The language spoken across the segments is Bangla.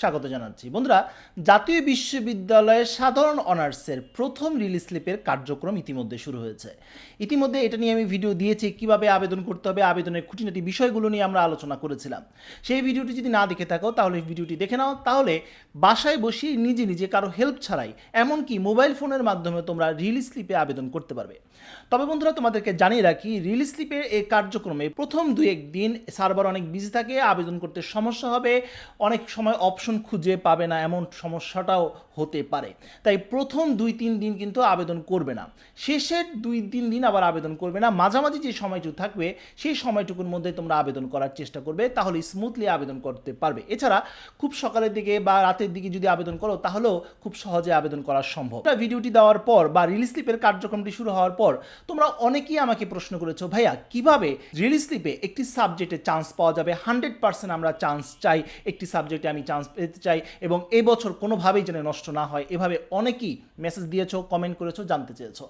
স্বাগত জানাচ্ছি। বন্ধুরা, জাতীয় বিশ্ববিদ্যালয়ের সাধারণ অনার্সের প্রথম রিলিজ স্লিপের কার্যক্রম ইতিমধ্যে শুরু হয়েছে। ইতিমধ্যে এটা নিয়ে আমি ভিডিও দিয়েছি, কীভাবে আবেদন করতে হবে, আবেদনের খুঁটিনাটি বিষয়গুলো নিয়ে আমরা আলোচনা করেছিলাম। সেই ভিডিওটি যদি না দেখে থাকো, তাহলে ভিডিওটি দেখে নাও। তাহলে বাসায় বসে নিজে নিজে কারও হেল্প ছাড়াই, এমনকি মোবাইল ফোনের মাধ্যমে তোমরা রিলিজ স্লিপে আবেদন করতে পারবে। তবে বন্ধুরা, তোমাদেরকে জানিয়ে রাখি, রিলিজ স্লিপের এই কার্যক্রমে প্রথম দু একদিন সার্ভার অনেক বিজি থাকে, আবেদন করতে সমস্যা হবে, অনেক সময় অপশন খুঁজে পাবে না, এমন সমস্যাটাও হতে পারে। তাই প্রথম দুই তিন দিন কিন্তু আবেদন করবে না। শেষের দুই তিন দিন আবার আবেদন করবে না। মাঝামাঝি যে সময়টুকু থাকবে, সেই সময়টুকুর মধ্যে তোমরা আবেদন করার চেষ্টা করবে, তাহলে স্মুথলি আবেদন করতে পারবে। এছাড়া খুব সকালের দিকে বা রাতের দিকে যদি আবেদন করো, তাহলেও খুব সহজে আবেদন করা সম্ভব। ভিডিওটি দেওয়ার পর বা রিলিজ স্লিপের কার্যক্রমটি শুরু হওয়ার পর, তোমরা অনেকেই আমাকে প্রশ্ন করেছ, ভাইয়া, কীভাবে রিলিজ স্লিপে একটি সাবজেক্টে চান্স পাওয়া যাবে? হান্ড্রেড পার্সেন্ট আমরা চান্স চাই একটি সাবজেক্টে আমি চান্স পেতে চাই এবং এই বছর কোনোভাবেই যেন নষ্ট না হয়। এভাবে অনেকেই মেসেজ দিয়েছ কমেন্ট করেছ, জানতে চেয়েছো।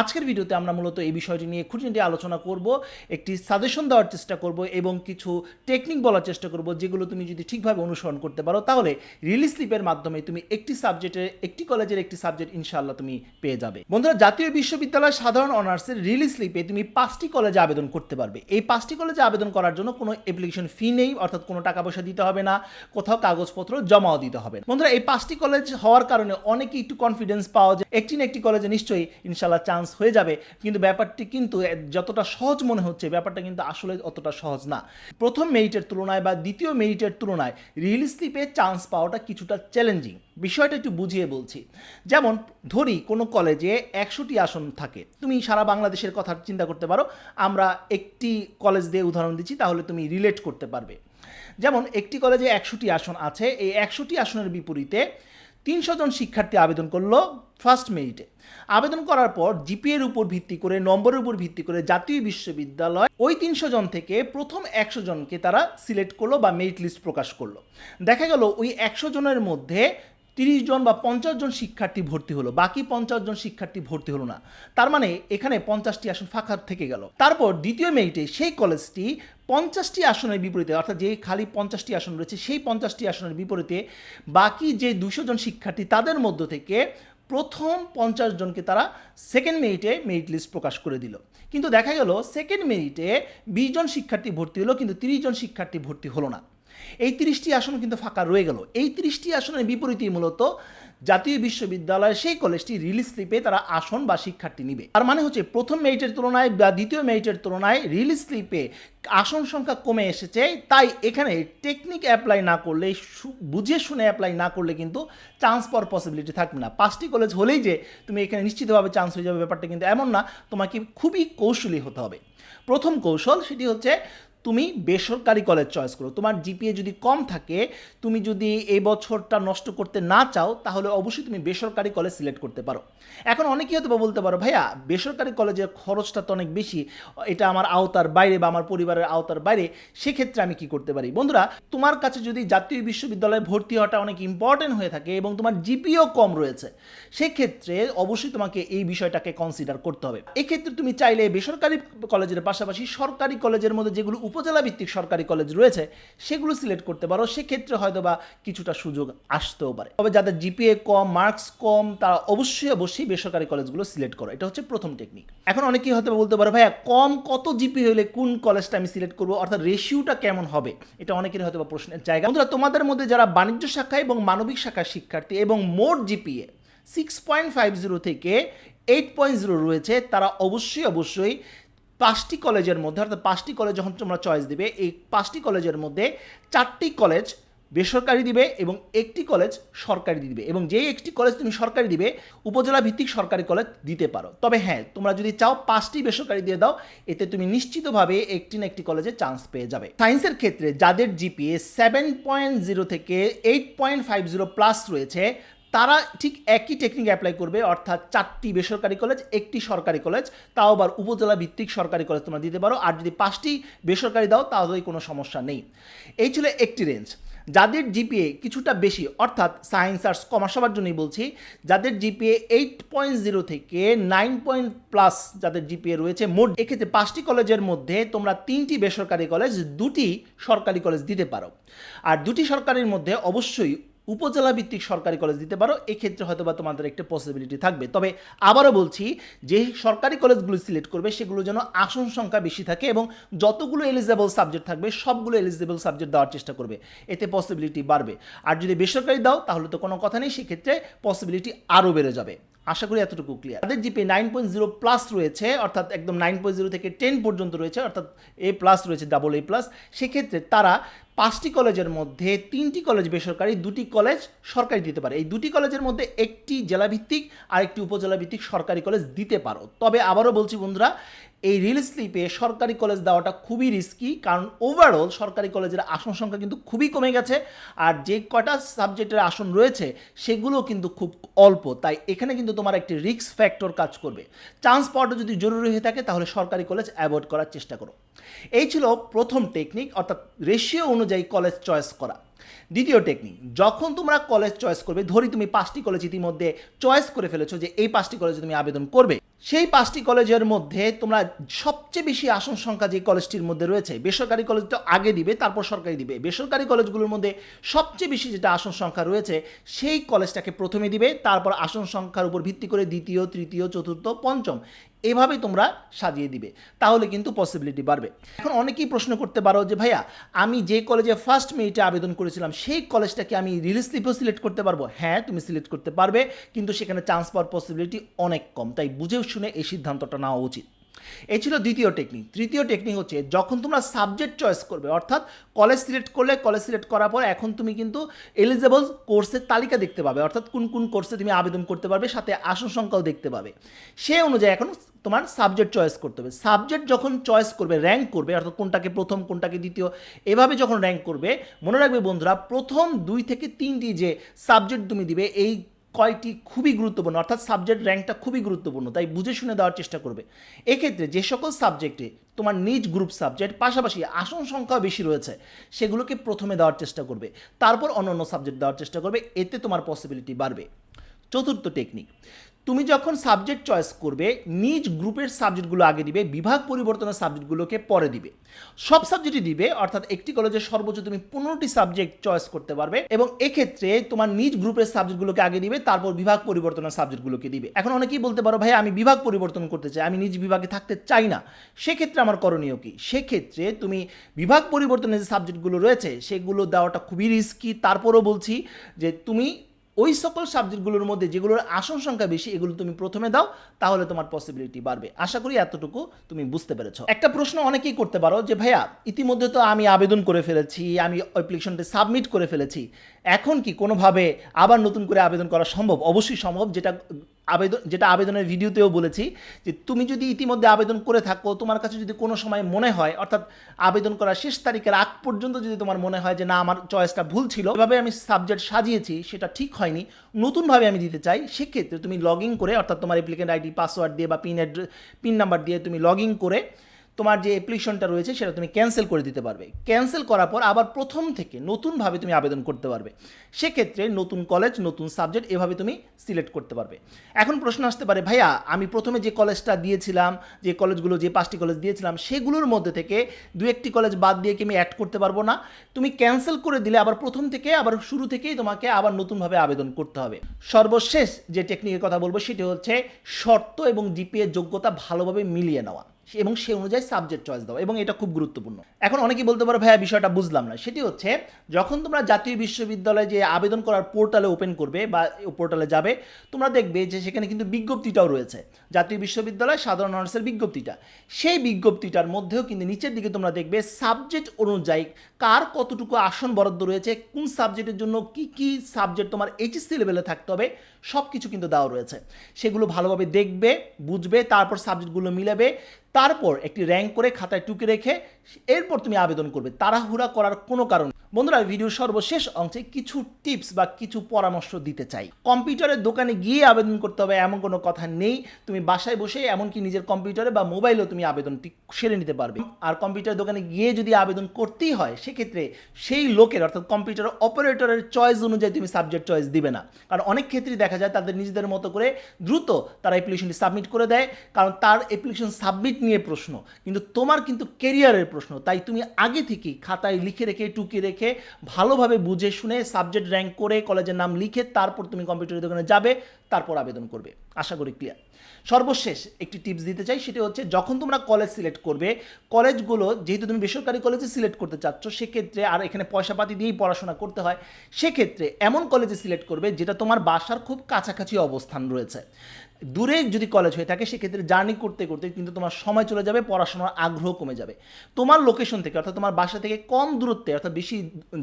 আজকের ভিডিওতে আমরা মূলত এই বিষয়টি নিয়ে খুঁটিনাটি আলোচনা করব, একটি সাজেশন দেওয়ার চেষ্টা করব এবং কিছু টেকনিক বলার চেষ্টা করব যেগুলো তুমি যদি ঠিকভাবে অনুসরণ করতে পারো, তাহলে রিলিজ স্লিপের মাধ্যমে তুমি একটি সাবজেক্টের একটি কলেজের একটি সাবজেক্ট ইনশাআল্লাহ তুমি পেয়ে যাবে। বন্ধুরা, জাতীয় বিশ্ববিদ্যালয় সাধারণ অনার্সের রিলিজ স্লিপে তুমি পাঁচটি কলেজে আবেদন করতে পারবে। এই পাঁচটি কলেজে আবেদন করার জন্য কোনো অ্যাপ্লিকেশন ফি নেই, অর্থাৎ কোনো টাকা পয়সা দিতে হবে না, কোথাও কাগজপত্র জমাও দিতে হবে। বন্ধুরা, এই পাঁচটি কলেজ হওয়ার কারণে অনেকে একটু কনফিডেন্স পাওয়া যায়। একটি না একটি কলেজে নিশ্চয়ই ইনশাল্লাহ চান্স হয়ে যাবে। কিন্তু ব্যাপারটি কিন্তু যতটা সহজ মনে হচ্ছে, ব্যাপারটা কিন্তু আসলে অতটা সহজ না। প্রথম মেরিটের তুলনায় বা দ্বিতীয় মেরিটের তুলনায় রিলিজ স্লিপে চান্স পাওয়াটা কিছুটা চ্যালেঞ্জিং বিষয়টা একটু বুঝিয়ে বলছি। যেমন, ধরি কোনো কলেজে একশোটি আসন থাকে। তুমি সারা বাংলাদেশের কথা চিন্তা করতে পারো। আমরা একটি কলেজ দিয়ে উদাহরণ দিচ্ছি, তাহলে তুমি রিলেট করতে পারবে। যেমন একটি কলেজে একশোটি আসন আছে, এই একশোটি আসনের বিপরীতে তিনশো জন শিক্ষার্থী আবেদন করল ফার্স্ট মেরিটে আবেদন করার পর জিপিএর উপর ভিত্তি করে, নম্বরের উপর ভিত্তি করে জাতীয় বিশ্ববিদ্যালয় ওই তিনশো জন থেকে প্রথম একশো জনকে তারা সিলেক্ট করল বা মেরিট লিস্ট প্রকাশ করল। দেখা গেল ওই একশো জনের মধ্যে তিরিশ জন বা পঞ্চাশ জন শিক্ষার্থী ভর্তি হলো, বাকি পঞ্চাশ জন শিক্ষার্থী ভর্তি হলো না। তার মানে এখানে পঞ্চাশটি আসন ফাঁকা থেকে গেল। তারপর দ্বিতীয় মেরিটে সেই কলেজটি পঞ্চাশটি আসনের বিপরীতে, অর্থাৎ যে খালি পঞ্চাশটি আসন রয়েছে, সেই পঞ্চাশটি আসনের বিপরীতে বাকি যে দুশো জন শিক্ষার্থী তাদের মধ্য থেকে প্রথম পঞ্চাশ জনকে তারা সেকেন্ড মেরিটে মেরিট লিস্ট প্রকাশ করে দিল। কিন্তু দেখা গেল সেকেন্ড মেরিটে বিশ জন শিক্ষার্থী ভর্তি হলো, কিন্তু তিরিশ জন শিক্ষার্থী ভর্তি হলো না। এই তিরিশটি আসন কিন্তু ফাঁকা রয়ে গেল। এই তিরিশটি আসনের বিপরীতে মূলত জাতীয় বিশ্ববিদ্যালয়ের সেই কলেজটি রিলিজ স্লিপে তারা আসন বা শিক্ষার্থী নিবে। তার মানে হচ্ছে প্রথম মেরিটের তুলনায় বা দ্বিতীয় মেরিটের তুলনায় রিলিজ স্লিপে আসন সংখ্যা কমে এসেছে। তাই এখানে টেকনিক অ্যাপ্লাই না করলে বুঝে শুনে অ্যাপ্লাই না করলে কিন্তু চান্স পাওয়ার পসিবিলিটি থাকবে না। পাঁচটি কলেজ হলেই যে তুমি এখানে নিশ্চিতভাবে চান্স হয়ে যাবে, ব্যাপারটা কিন্তু এমন না। তোমাকে খুবই কৌশলী হতে হবে। প্রথম কৌশল সেটি হচ্ছে তুমি বেসরকারি কলেজ চয়েস করো। তোমার জিপিএ যদি কম থাকে, তুমি যদি এই বছরটা নষ্ট করতে না চাও, তাহলে অবশ্যই তুমি বেসরকারি কলেজ সিলেক্ট করতে পারো। এখন অনেকেই হয়তো বলতে পারো, ভাইয়া, বেসরকারি কলেজের খরচটা তো অনেক বেশি, এটা আমার আওতার বাইরে বা আমার পরিবারের আওতার বাইরে, সেক্ষেত্রে আমি কি করতে পারি? বন্ধুরা, তোমার কাছে যদি জাতীয় বিশ্ববিদ্যালয়ে ভর্তি হওয়াটা অনেক ইম্পর্টেন্ট হয়ে থাকে এবং তোমার জিপিও কম রয়েছে, সেক্ষেত্রে অবশ্যই তোমাকে এই বিষয়টাকে কনসিডার করতে হবে। এক্ষেত্রে তুমি চাইলে বেসরকারি কলেজের পাশাপাশি সরকারি কলেজের মধ্যে যেগুলো উপজেলা ভিত্তিক সরকারি কলেজ রয়েছে, সেগুলো সিলেক্ট করতে পারো। সেক্ষেত্রে হয়তো বা কিছুটা সুযোগ আসতেও পারে। তবে যাদের জিপিএ কম, মার্কস কম, তারা অবশ্যই অবশ্যই বেসরকারি কলেজগুলো সিলেক্ট করো। এটা হচ্ছে প্রথম টেকনিক। এখন অনেকেই হয়তো বলতে পারো, ভাইয়া, কম কত জিপি হলে কোন কলেজটা আমি সিলেক্ট করব? অর্থাৎ রেশিওটা কেমন হবে? এটা অনেকের হয়তো বা প্রশ্নের জায়গা। বন্ধুরা, তোমাদের মধ্যে যারা বাণিজ্য শাখা এবং মানবিক শাখার শিক্ষার্থী এবং মোট GPA six point five zero থেকে এইট পয়েন্ট জিরো রয়েছে, তারা অবশ্যই অবশ্যই পাঁচটি কলেজের মধ্যে, অর্থাৎ পাঁচটি কলেজ যখন তোমরা চয়েস দিবে, এই পাঁচটি কলেজের মধ্যে চারটি কলেজ বেসরকারি দিবে এবং একটি কলেজ সরকারি দিবে এবং যেই একটি কলেজ তুমি সরকারি দিবে, উপজেলা ভিত্তিক সরকারি কলেজ দিতে পারো। তবে হ্যাঁ তোমরা যদি চাও পাঁচটি বেসরকারি দিয়ে দাও, এতে তুমি নিশ্চিতভাবে একটি না একটি কলেজে চান্স পেয়ে যাবে। সায়েন্সের ক্ষেত্রে যাদের জিপিএ সেভেন পয়েন্ট জিরো থেকে eight point five zero plus রয়েছে তারা ঠিক একই টেকনিক অ্যাপ্লাই করবে, অর্থাৎ চারটি বেসরকারি কলেজ একটি সরকারি কলেজ তাও আবার উপজেলা ভিত্তিক সরকারি কলেজ তোমরা দিতে পারো, আর যদি পাঁচটি বেসরকারি দাও তাহলে কোনো সমস্যা নেই। এই ছিল একটি রেঞ্জ যাদের জিপিএ কিছুটা বেশি, অর্থাৎ সায়েন্স আর্টস কমার্স সবার জন্যই বলছি, যাদের জিপিএ এইট পয়েন্ট জিরো থেকে নাইন পয়েন্ট প্লাস যাদের জিপিএ রয়েছে, মোট এক্ষেত্রে পাঁচটি কলেজের মধ্যে তোমরা তিনটি বেসরকারি কলেজ দুটি সরকারি কলেজ দিতে পারো। আর দুটি সরকারির মধ্যে অবশ্যই উপজেলা ভিত্তিক সরকারি কলেজ দিতে পারো, এক্ষেত্রে হয়তো বা তোমাদের একটা পসিবিলিটি থাকবে। তবে আবারও বলছি, যে সরকারি কলেজগুলো সিলেক্ট করবে, সেগুলো যেন আসন সংখ্যা বেশি থাকে এবং যতগুলো এলিজেবল সাবজেক্ট থাকবে, সবগুলো এলিজেবল সাবজেক্ট দেওয়ার চেষ্টা করবে। এতে পসিবিলিটি বাড়বে। আর যদি বেসরকারি দাও, তাহলে তো কোনো কথা নেই, সেক্ষেত্রে পসিবিলিটি আরও বেড়ে যাবে। আশা করি এতটুকু ক্লিয়ার তাদের GPA nine point zero plus রয়েছে, অর্থাৎ একদম নাইন পয়েন্ট জিরো থেকে টেন পর্যন্ত রয়েছে, অর্থাৎ এ প্লাস রয়েছে ডাবল এ প্লাস সেক্ষেত্রে তারা পাঁচটি কলেজের মধ্যে তিনটি কলেজ বেসরকারি, দুটি কলেজ সরকারি দিতে পারে। এই দুটি কলেজের মধ্যে একটি জেলাভিত্তিক আর একটি উপজেলাভিত্তিক সরকারি কলেজ দিতে পারো। তবে আবারও বলছি বন্ধুরা এই রিল স্লিপে সরকারি কলেজ দেওয়াটা খুবই রিস্কি কারণ ওভারঅল সরকারি কলেজের আসন সংখ্যা কিন্তু খুবই কমে গেছে আর যে কটা সাবজেক্টের আসন রয়েছে সেগুলো কিন্তু খুব অল্প। তাই এখানে কিন্তু তোমার একটি রিস্ক ফ্যাক্টর কাজ করবে। চান্স পাওয়াটা যদি জরুরি হয়ে থাকে তাহলে সরকারি কলেজ অ্যাভয়েড করার চেষ্টা করো। এই ছিল প্রথম টেকনিক অর্থাৎ রেশিও অনুযায়ী কলেজ চয়েস করা। দ্বিতীয় টেকনিক যখন তোমরা কলেজ চয়েস করবে, ধরি তুমি পাঁচটি কলেজ ইতিমধ্যে চয়েস করে ফেলেছো যে এই পাঁচটি কলেজে তুমি আবেদন করবে। সেই পাঁচটি কলেজের মধ্যে তোমরা সবচেয়ে বেশি আসন সংখ্যা যে কলেজটির মধ্যে রয়েছে, বেসরকারি কলেজটা আগে দিবে, তারপর সরকারি দিবে। বেসরকারি কলেজগুলোর মধ্যে সবচেয়ে বেশি যেটা আসন সংখ্যা রয়েছে, সেই কলেজটাকে প্রথমে দিবে, তারপর আসন সংখ্যার উপর ভিত্তি করে দ্বিতীয়, তৃতীয়, চতুর্থ, পঞ্চম। এভাবেই তোমরা সাজিয়ে দিবে। তাহলে কিন্তু পসিবিলিটি বাড়বে। এখন অনেকেই প্রশ্ন করতে পারো যে, ভাইয়া, আমি যে কলেজে ফার্স্ট মেয়েটা আবেদন করেছিলাম, সেই কলেজটাকে আমি রিলিজ স্লিপও সিলেক্ট করতে পারব? হ্যাঁ তুমি সিলেক্ট করতে পারবে, কিন্তু সেখানে চান্স পাওয়ার পসিবিলিটি অনেক কম। তাই বুঝেও শুনে এই সিদ্ধান্তটা নেওয়া উচিত। এই ছিল দ্বিতীয় টেকনিক তৃতীয় টেকনিক হচ্ছে যখন তোমরা সাবজেক্ট চয়েস করবে, অর্থাৎ কলেজ সিলেক্ট করলে কলেজ সিলেক্ট করার পর এখন তুমি কিন্তু এলিজেবল কোর্সের তালিকা দেখতে পাবে, অর্থাৎ কোন কোন কোর্সে তুমি আবেদন করতে পারবে, সাথে আসন সংখ্যাও দেখতে পাবে। সে অনুযায়ী এখন তোমার সাবজেক্ট চয়েস করতে হবে। সাবজেক্ট যখন চয়েস করবে র্যাঙ্ক করবে, অর্থাৎ কোনটাকে প্রথম, কোনটাকে দ্বিতীয়, এভাবে যখন র্যাঙ্ক করবে, মনে রাখবে বন্ধুরা প্রথম দুই থেকে তিনটি যে সাবজেক্ট তুমি দিবে, এই কয়টি খুবই গুরুত্বপূর্ণ, অর্থাৎ সাবজেক্ট র্যাঙ্কটা খুবই গুরুত্বপূর্ণ, তাই বুঝে শুনে দেওয়ার চেষ্টা করবে। এক্ষেত্রে যে সকল সাবজেক্টে তোমার নিজ গ্রুপ সাবজেক্ট পাশাপাশি আসন সংখ্যা বেশি রয়েছে, সেগুলোকে প্রথমে দেওয়ার চেষ্টা করবে। তারপর অন্য অন্য সাবজেক্ট দেওয়ার চেষ্টা করবে, এতে তোমার পসিবিলিটি বাড়বে। চতুর্থ টেকনিক তুমি যখন সাবজেক্ট চয়েস করবে, নিজ গ্রুপের সাবজেক্টগুলো আগে দিবে, বিভাগ পরিবর্তনের সাবজেক্টগুলোকে পরে দিবে। সব সাবজেক্টই দিবে, অর্থাৎ একটি কলেজে সর্বোচ্চ তুমি পনেরোটি সাবজেক্ট চয়েস করতে পারবে এবং এক্ষেত্রে তোমার নিজ গ্রুপের সাবজেক্টগুলোকে আগে দিবে, তারপর বিভাগ পরিবর্তনের সাবজেক্টগুলোকে দিবে। এখন অনেকেই বলতে পারো ভাই আমি বিভাগ পরিবর্তন করতে চাই, আমি নিজ বিভাগে থাকতে চাই না। সেক্ষেত্রে আমার করণীয় কি? সেক্ষেত্রে তুমি বিভাগ পরিবর্তনের যে সাবজেক্টগুলো রয়েছে, সেগুলো দেওয়াটা খুবই রিস্কি তারপরও বলছি যে তুমি ওই সকল সাবজেক্টগুলোর মধ্যে যেগুলোর আসন সংখ্যা বেশি, এগুলো তুমি প্রথমে দাও, তাহলে তোমার পসিবিলিটি বাড়বে। আশা করি এতটুকু তুমি বুঝতে পেরেছ। একটা প্রশ্ন অনেকেই করতে পারো যে, ভাইয়া, ইতিমধ্যে তো আমি আবেদন করে ফেলেছি, আমি অ্যাপ্লিকেশনটা সাবমিট করে ফেলেছি। এখন কি কোনোভাবে আবার নতুন করে আবেদন করা সম্ভব? অবশ্যই সম্ভব, যেটা আবেদন যেটা আবেদনের ভিডিওতেও বলেছি, যে তুমি যদি ইতিমধ্যে আবেদন করে থাকো, তোমার কাছে যদি কোনো সময় মনে হয়, অর্থাৎ আবেদন করার শেষ তারিখের আগ পর্যন্ত যদি তোমার মনে হয় যে না, আমার চয়েসটা ভুল ছিল, এভাবে আমি সাবজেক্ট সাজিয়েছি, সেটা ঠিক হয়নি, নতুনভাবে আমি দিতে চাই, সেক্ষেত্রে তুমি লগ ইন করে, অর্থাৎ তোমার অ্যাপ্লিকেন্ট আইডি পাসওয়ার্ড দিয়ে বা পিন অ্যাড্রেস পিন নাম্বার দিয়ে তুমি লগ ইন করে তোমার যে অ্যাপ্লিকেশনটা রয়েছে সেটা তুমি ক্যান্সেল করে দিতে পারবে। ক্যান্সেল করার পর আবার প্রথম থেকে নতুনভাবে তুমি আবেদন করতে পারবে। সেক্ষেত্রে নতুন কলেজ নতুন সাবজেক্ট এভাবে তুমি সিলেক্ট করতে পারবে। এখন প্রশ্ন আসতে পারে, ভাইয়া, আমি প্রথমে যে কলেজটা দিয়েছিলাম, যে কলেজগুলো যে পাঁচটি কলেজ দিয়েছিলাম, সেগুলোর মধ্যে থেকে দু একটি কলেজ বাদ দিয়ে কি আমি অ্যাড করতে পারব না? তুমি ক্যান্সেল করে দিলে আবার প্রথম থেকে, আবার শুরু থেকেই তোমাকে আবার নতুনভাবে আবেদন করতে হবে। সর্বশেষ যে টেকনিকের কথা বলব, সেটি হচ্ছে শর্ত এবং জিপিএ যোগ্যতা ভালোভাবে মিলিয়ে নেওয়া। এবং সে অনুযায়ী সাবজেক্ট চয়েস দাও, এবং এটা খুব গুরুত্বপূর্ণ। এখন অনেকেই বলতে পারো, ভাইয়া, বিষয়টা বুঝলাম না। সেটি হচ্ছে, যখন তোমরা জাতীয় বিশ্ববিদ্যালয়ে যে আবেদন করার পোর্টালে ওপেন করবে বা পোর্টালে যাবে, তোমরা দেখবে যে সেখানে কিন্তু বিজ্ঞপ্তিটাও রয়েছে। জাতীয় বিশ্ববিদ্যালয় সাধারণ অনার্সের বিজ্ঞপ্তিটা। সেই বিজ্ঞপ্তিটার মধ্যেও কিন্তু নিচের দিকে তোমরা দেখবে সাবজেক্ট অনুযায়ী কার কতটুকু আসন বরাদ্দ রয়েছে, কোন সাবজেক্টের জন্য কি কি সাবজেক্ট তোমার এইচএসসি লেভেলে থাকতে হবে সব কিছু কিন্তু দেওয়া রয়েছে। সেগুলো ভালোভাবে দেখবে, বুঝবে, তারপর সাবজেক্টগুলো মিলাবে। তারপর একটি র্যাঙ্ক করে খাতায় টুকে রেখে এরপর তুমি আবেদন করবে। তাড়াহুড়া করার কোনো কারণ বন্ধুরা, ভিডিওর সর্বশেষ অংশে কিছু টিপস বা কিছু পরামর্শ দিতে চাই। কম্পিউটারের দোকানে গিয়ে আবেদন করতে হবে, এমন কোনো কথা নেই। তুমি বাসায় বসে এমনকি নিজের কম্পিউটারে বা মোবাইলেও তুমি আবেদনটি সেরে নিতে পারবে। আর কম্পিউটার দোকানে গিয়ে যদি আবেদন করতেই হয়, সেক্ষেত্রে সেই লোকের, অর্থাৎ কম্পিউটার অপারেটরের চয়েস অনুযায়ী তুমি সাবজেক্ট চয়েস দিবে না। কারণ অনেক ক্ষেত্রেই দেখা যায় তাদের নিজেদের মতো করে দ্রুত তারা অ্যাপ্লিকেশনটি সাবমিট করে দেয়। কারণ তার অ্যাপ্লিকেশন সাবমিট নিয়ে প্রশ্ন, কিন্তু তোমার কিন্তু কেরিয়ারের প্রশ্ন। তাই তুমি আগে থেকেই খাতায় লিখে রেখে, টুকে রেখে, ভালোভাবে বুঝে শুনে সাবজেক্ট র্যাঙ্ক করে কলেজের নাম লিখে, তারপর তুমি কম্পিউটারের দোকানে যাবে, তারপর আবেদন করবে। আশা করি ক্লিয়ার সর্বশেষ একটি টিপস দিতে চাই, সেটা হচ্ছে যখন তোমরা কলেজ সিলেক্ট করবে কলেজগুলো যেহেতু তুমি বেসরকারি কলেজে সিলেক্ট করতে চাচ্ছ, সেক্ষেত্রে আর এখানে পয়সাপাতি দিয়েই পড়াশোনা করতে হয়, সেক্ষেত্রে এমন কলেজে সিলেক্ট করবে, যেটা তোমার বাসার খুব কাছাকাছি অবস্থান রয়েছে। দূরে যদি কলেজ হয়ে থাকে, সেক্ষেত্রে জার্নি করতে করতে কিন্তু তোমার সময় চলে যাবে, পড়াশোনার আগ্রহ কমে যাবে। তোমার লোকেশন থেকে, অর্থাৎ তোমার বাসা থেকে কম দূরত্বে, অর্থাৎ বেশি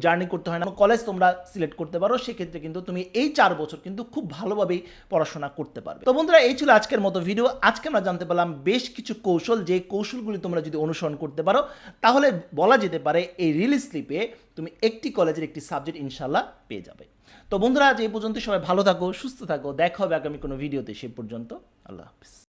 জার্নি করতে হয় না কলেজ তোমরা সিলেক্ট করতে পারো, সেক্ষেত্রে কিন্তু তুমি এই চার বছর কিন্তু খুব ভালোভাবেই পড়াশোনা করতে পারবে। তো বন্ধুরা, এই ছিল আজকের মতো ভিডিও আজকে আমরা জানতে পারলাম বেশ কিছু কৌশল, যে কৌশলগুলি তোমরা যদি অনুসরণ করতে পারো, তাহলে বলা যেতে পারে এই রিলিজ স্লিপে তুমি একটি কলেজের একটি সাবজেক্ট ইনশাল্লাহ পেয়ে যাবে। তো বন্ধুরা, আজ এই পর্যন্ত সবাই ভালো থাকো, সুস্থ থাকো। দেখা হবে আগামী কোনো ভিডিওতে। সে পর্যন্ত আল্লাহ হাফিজ।